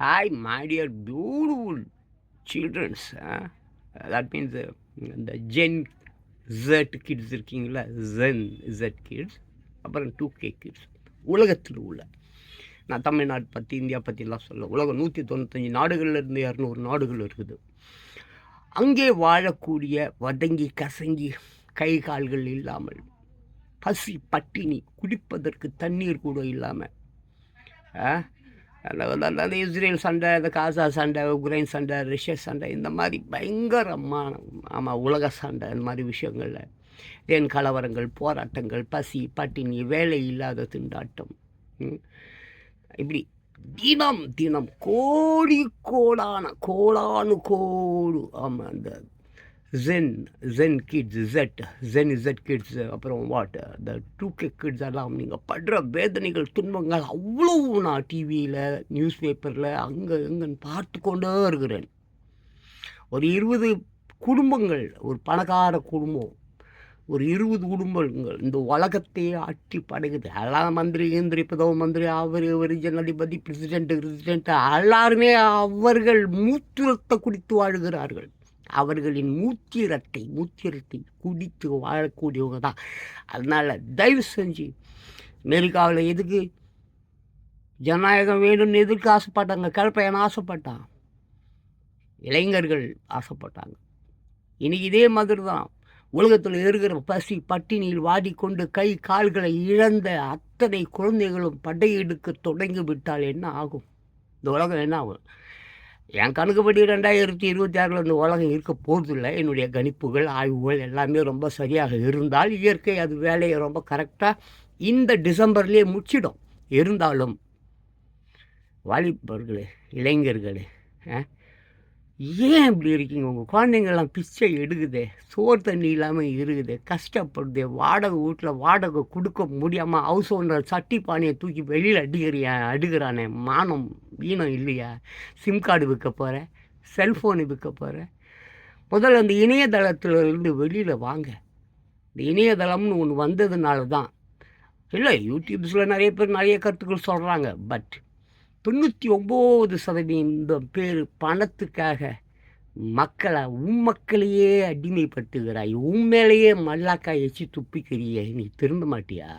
Hi my dear beautiful children's that means இந்த gen Z kids இருக்கீங்களா? Gen Z kids அப்புறம் two K kids உலகத்தில் உள்ள நான் தமிழ்நாடு பற்றி இந்தியா பற்றிலாம் சொல்ல உலகம் நூற்றி தொண்ணூத்தஞ்சு நாடுகள்லேருந்து இரநூறு நாடுகள் இருக்குது. அங்கே வாழக்கூடிய வதங்கி கசங்கி கை கால்கள் இல்லாமல் பசி பட்டினி குடிப்பதற்கு தண்ணீர் கூட இல்லாமல் அந்த அந்த- அந்த இஸ்ரேல் சண்டை இந்த காசா சண்டை உக்ரைன் சண்டை ரஷ்யா சண்டை இந்த மாதிரி பயங்கரமான ஆமாம் உலக சண்டை இந்த மாதிரி விஷயங்களில். ஏன் கலவரங்கள் போராட்டங்கள் பசி பட்டினி வேலை இல்லாத திண்டாட்டம். இப்படி தினம் தினம் கோடி கோடான கோடானு கோடு ஆமாம் அந்த gen gen kids Z gen Z kids அப்புறம் வாட் இந்த டூ கே கிட்ஸ் எல்லாம் நீங்கள் படுற வேதனைகள் துன்பங்கள் அவ்வளோ நான் டிவியில் நியூஸ் பேப்பரில் அங்கே எங்கன்னு பார்த்து கொண்டே இருக்கிறேன். ஒரு இருபது குடும்பங்கள் ஒரு பணக்கார குடும்பம் ஒரு இருபது குடும்பங்கள் இந்த உலகத்தையே ஆட்டி படைக்குது. எல்லாம் மந்திரி இந்திரி பிரதம மந்திரி அவர் இவர் ஜனாதிபதி பிரசிடென்ட் பிரசிடென்ட் எல்லாருமே அவர்கள் மூத்திரத்தை குடித்து வாழ்கிறார்கள். அவர்களின் மூத்திரத்தை மூத்திரத்தை குடித்து வாழக்கூடியவங்க தான் அதனால் தயவு செஞ்சு அமெரிக்காவில் எதுக்கு? ஜனநாயகம் வேணும்னு எதுக்கு ஆசைப்பட்டாங்க? கிழப்பையன் ஆசைப்பட்டான். இளைஞர்கள் ஆசைப்பட்டாங்க. இன்னைக்கு இதே மாதிரி தான் உலகத்தில் இருக்கிற பசி பட்டினியில் வாடிக்கொண்டு கை கால்களை இழந்த அத்தனை குழந்தைகளும் படையெடுக்க தொடங்கி விட்டால் என்ன ஆகும்? இந்த உலகம் என்ன ஆகும்? என் கணக்குப்படி ரெண்டாயிரத்தி இருபத்தி ஆறில் இந்த உலகம் இருக்க போகிறதில்ல என்னுடைய கணிப்புகள் ஆய்வுகள் எல்லாமே ரொம்ப சரியாக இருந்தால் இயற்கை அது வேலையை ரொம்ப கரெக்டாக இந்த டிசம்பர்லேயே முடிச்சிடும். இருந்தாலும் வாலிபர்களே இளைஞர்களே ஏன் இப்படி இருக்கீங்க? உங்கள் குழந்தைங்கள்லாம் பிச்சை எடுக்குதே சோறு தண்ணி இல்லாமல் இருக்குது கஷ்டப்படுது வாடகை வீட்டில் வாடகை கொடுக்க முடியாமல் ஹவுஸ் ஓனர் சட்டி பானையை தூக்கி வெளியில் அடிக்கிறியா? அடுக்கிறானே மானம் வீணம் இல்லையா? சிம் கார்டு விற்க போகிறேன் செல்ஃபோனு விற்க போகிறேன் முதல்ல அந்த இணையதளத்துலேருந்து வெளியில் வாங்க. இந்த இணையதளம்னு ஒன்று வந்ததுனால தான் இல்லை யூடியூப்ஸில் நிறைய பேர் நிறைய கருத்துக்கள் சொல்கிறாங்க பட் தொண்ணூற்றி ஒம்பது சதவீதம் பேர் பணத்துக்காக மக்களை உன் மக்களையே அடிமைப்படுத்துகிறாய் உன் மேலேயே மல்லாக்காய் எச்சு துப்பிக்கிறியே நீ திருந்த மாட்டியா?